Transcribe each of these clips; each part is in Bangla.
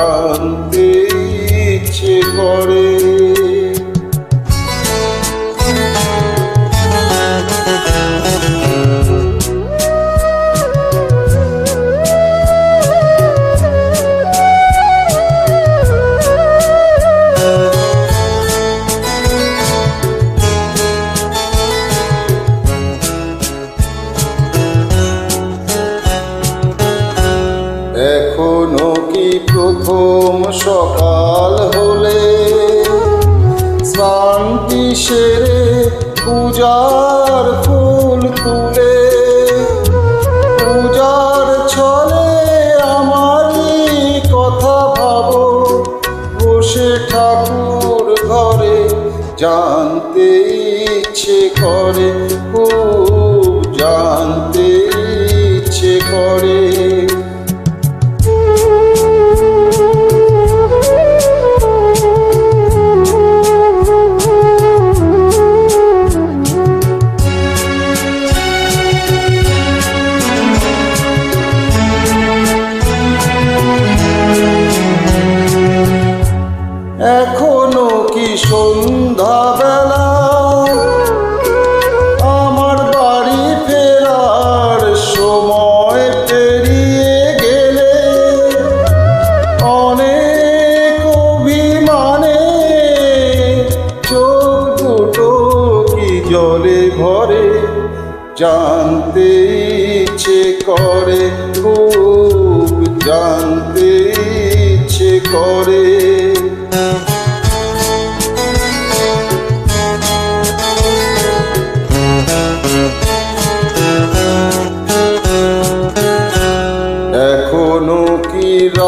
খুব সকাল হলে শ্রান্তি সেরে পূজার ফুল তুলে। পূজার ছলে আমারই কথা ভাবো। বসে ঠাকুর ঘরে জানতে ইচ্ছে করে খুব জানতে ইচ্ছে করে। সন্ধ্যা বেলা আমার বাড়ি ফেরার সময় পেরিয়ে গেলে অনেক চোখ জানতে ইচ্ছে করে, খুব জানতে ইচ্ছে করে।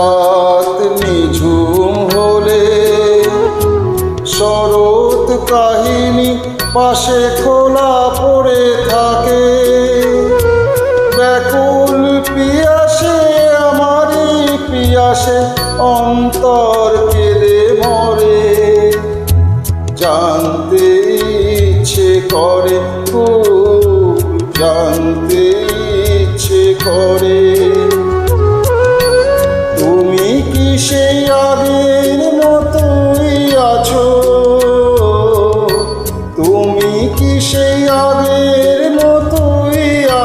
রাত নিঝুম হলে শরৎ কাহিনী পাশে খোলা পড়ে থাকে। ব্যাকুল পিয়াসে, আমারই পিয়াসে, অন্তর কেঁদে মরে। জানতে ইচ্ছে করে, খুব জানতে ইচ্ছে করে।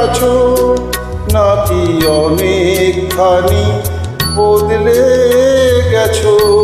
আছো? নাকি অনেকখানি বদলে গেছো?